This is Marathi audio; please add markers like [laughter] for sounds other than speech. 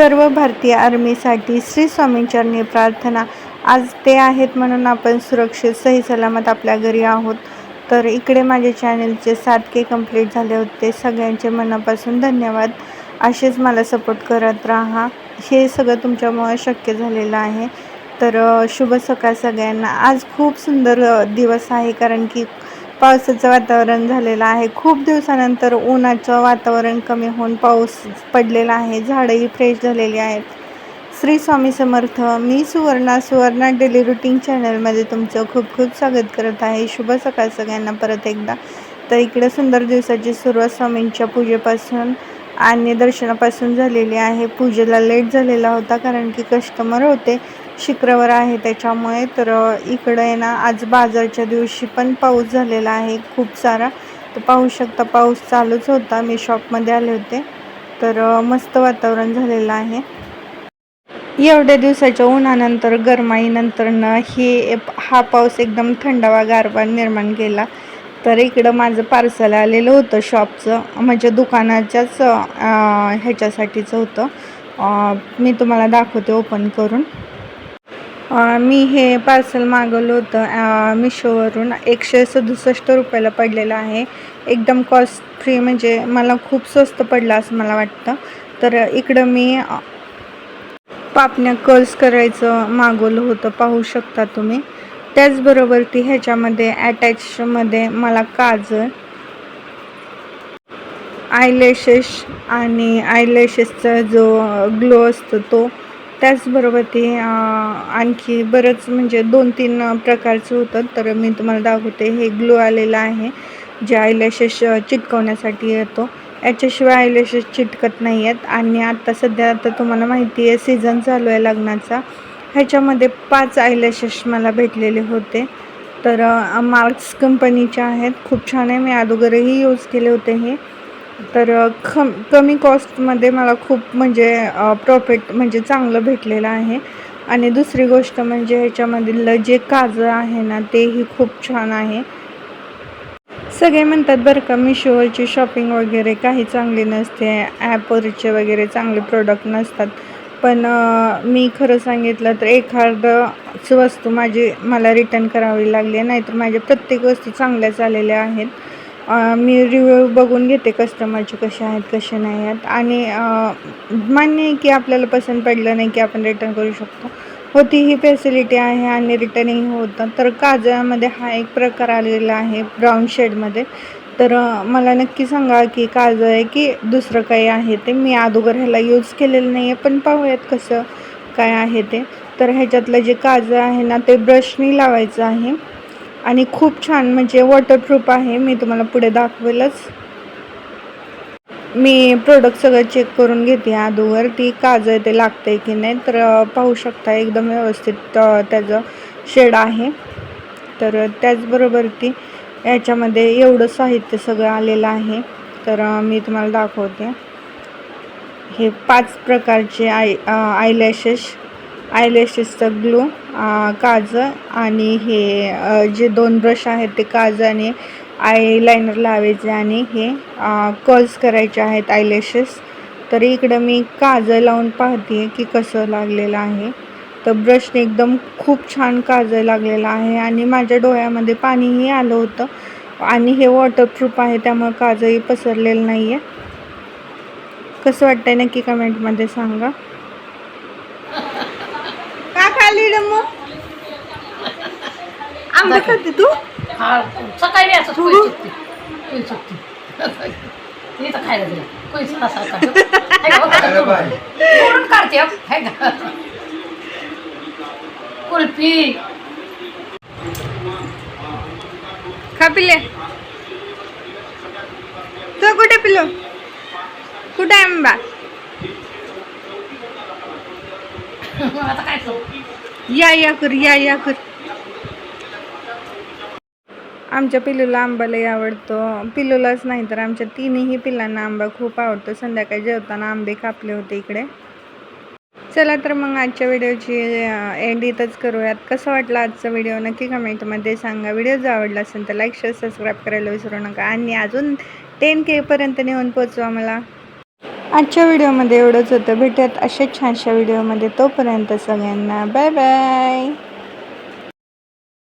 सर्व भारतीय आर्मीसाठी श्री स्वामींचरणी प्रार्थना. आज ते आहेत म्हणून आपण सुरक्षित सही सलामत आपल्या घरी आहोत. तर इकडे माझ्या चॅनलचे सात के कंप्लीट झाले होते. सगळ्यांचे मनापासून धन्यवाद. असेच मला सपोर्ट करत राहा. हे सगळं तुमच्यामुळे शक्य झालेलं आहे. तर शुभ सकाळ सगळ्यांना. आज खूप सुंदर दिवस आहे. कारण की पावसाचं वातावरण झालेलं आहे. खूप दिवसानंतर उन्हाचं वातावरण कमी होऊन पाऊस पडलेला आहे. झाडंही फ्रेश झालेली आहेत. श्री स्वामी समर्थ मी सुवर्णा सुवर्णा डेली रुटीन चॅनलमध्ये तुमचं खूप खूप स्वागत करत आहे. शुभ सकाळ सगळ्यांना. परत एकदा तर इकडे सुंदर दिवसाची सुरुवात स्वामींच्या पूजेपासून आणि दर्शनापासून झालेली आहे. पूजेला लेट झालेला होता कारण की कस्टमर होते. शुक्रवार आहे त्याच्यामुळे तर इकडं आहे ना आज बाजारच्या दिवशी पण पाऊस झालेला आहे. खूप सारा. तर पाहू शकता पाऊस चालूच होता. मी शॉपमध्ये आले होते. तर मस्त वातावरण झालेलं आहे. एवढ्या दिवसाच्या उन्हानंतर गरमाईनंतरनं हे हा पाऊस एकदम थंडावा गारवा निर्माण केला. तर इकडं माझं पार्सल आलेलं होतं शॉपचं म्हणजे दुकानाच्याच ह्याच्यासाठीचं होतं. मी तुम्हाला दाखवते ओपन करून. मी हे पार्सल मागवलं होतं मिशोवरून. एकशे सदुसष्ट रुपयाला पडलेलं आहे. एकदम कॉस्ट फ्री म्हणजे मला खूप स्वस्त पडलं असं मला वाटतं. तर इकडं मी पापण्या कर्ल्स करायचं मागवलं होतं. पाहू शकता तुम्ही. त्याचबरोबर ती ह्याच्यामध्ये अटॅचमध्ये मला काजळ आयलॅशेस आणि आयलॅशेसचा जो ग्लो असतो तो त्याचबरोबर ती आणखी बरंच म्हणजे दोन तीन प्रकारचं होतं. तर मी तुम्हाला दाखवते हे ग्लो आलेलं आहे जे आयलॅशेस चिटकवण्यासाठी येतो. याच्याशिवाय आयलॅशेस चिटकत नाही आहेत आणि आत्ता सध्या आता तुम्हाला माहिती आहे सीझन चालू आहे लग्नाचा. ह्याच्यामध्ये पाच आयलॅशेस मला भेटलेले होते. तर मार्क्स कंपनीचे आहेत. खूप छान आहे. मी अगोदरही यूज केले होते हे. तर खम कमी कॉस्टमध्ये मला खूप म्हणजे प्रॉफिट म्हणजे चांगलं भेटलेलं आहे. आणि दुसरी गोष्ट म्हणजे ह्याच्यामधील जे काजळ आहे ना तेही खूप छान आहे. सगळे म्हणतात बरं का मिशोवरची शॉपिंग वगैरे काही चांगली नसते. ॲपवरचे वगैरे चांगले प्रोडक्ट नसतात. पण मी खरं सांगितलं तर एखादं वस्तू माझी मला रिटर्न करावी लागली नाहीतर माझ्या प्रत्येक वस्तू चांगल्याच आलेल्या आहेत. मी रिव्ह्यू बघून घेते कस्टमरचे कसे आहेत कसे नाही आहेत. आणि मान्य आहे की आपल्याला पसंत पडलं नाही की आपण रिटर्न करू शकतो. होती ही फॅसिलिटी आहे आणि रिटर्नही होतं. तर काजळामध्ये हा एक प्रकार आलेला आहे ब्राऊन शेडमध्ये तर मला नक्की सांगा की काजळ आहे की दुसरं काही आहे ते? मी अगोदर ह्याला यूज केलेलं नाही आहे पण पाहूयात कसं काय आहे ते. तर ह्याच्यातलं जे काजळ आहे ना ते ब्रशनी लावायचं आहे. आणि खूप छान म्हणजे वॉटरप्रूफ आहे. मी तुम्हाला पुढे दाखवेलच. मी प्रोडक्ट सगळं चेक करून घेते अगोदर ती काजळ ते लागतंय की नाही. तर पाहू शकता एकदम व्यवस्थित त्याचं शेड आहे. तर त्याचबरोबर ती याच्यामध्ये एवढं साहित्य सगळं आलेलं आहे. तर मी तुम्हाला दाखवते. हे पाच प्रकारचे आय आयलॅशेस आयलॅशेसचं ग्लू काजं आणि हे जे दोन ब्रश आहेत ते काजळ आणि आय लाईनर लावायचे आणि हे कर्ल्स करायचे आहेत आयलॅशेस तर इकडं मी काजं लावून पाहते की कसं लागलेलं आहे. तर ब्रशने एकदम खूप छान काजळ लागलेलं आहे आणि माझ्या डोळ्यामध्ये पाणीही आलं होतं. आणि हे वॉटरप्रूफ आहे त्यामुळे काजळही पसरलेलं नाही आहे कसं वाटतंय नक्की कमेंटमध्ये सांगा. का खाली मग? आंबे खाते तू? हा सकाळी असं थोडं- खायला दिलं. [laughs] काढते कुल्फी खा पिले तू कुठे पिलो कुठे आहे आंबा? आता काय या या कर या या कर. आमच्या पिलूला आंबा लई आवडतो. पिलूलाच नाही तर आमच्या तिन्ही पिलांना आंबा खूप आवडतो. संध्याकाळी जेवताना आंबे कापले होते इकडे. चला तर मग आजच्या व्हिडिओची एंड इथंच करूयात. कसं वाटलं आजचा व्हिडिओ? नक्की कमेंटमध्ये सांगा. व्हिडिओ जर आवडला असेल तर लाईक शेअर सबस्क्राईब करायला विसरू नका. आणि अजून टेन केपर्यंत नेऊन पोचवा मला. आजच्या व्हिडिओमध्ये एवढंच होतं. भेटत अशाच छानशा व्हिडिओमध्ये. तोपर्यंत सगळ्यांना बाय बाय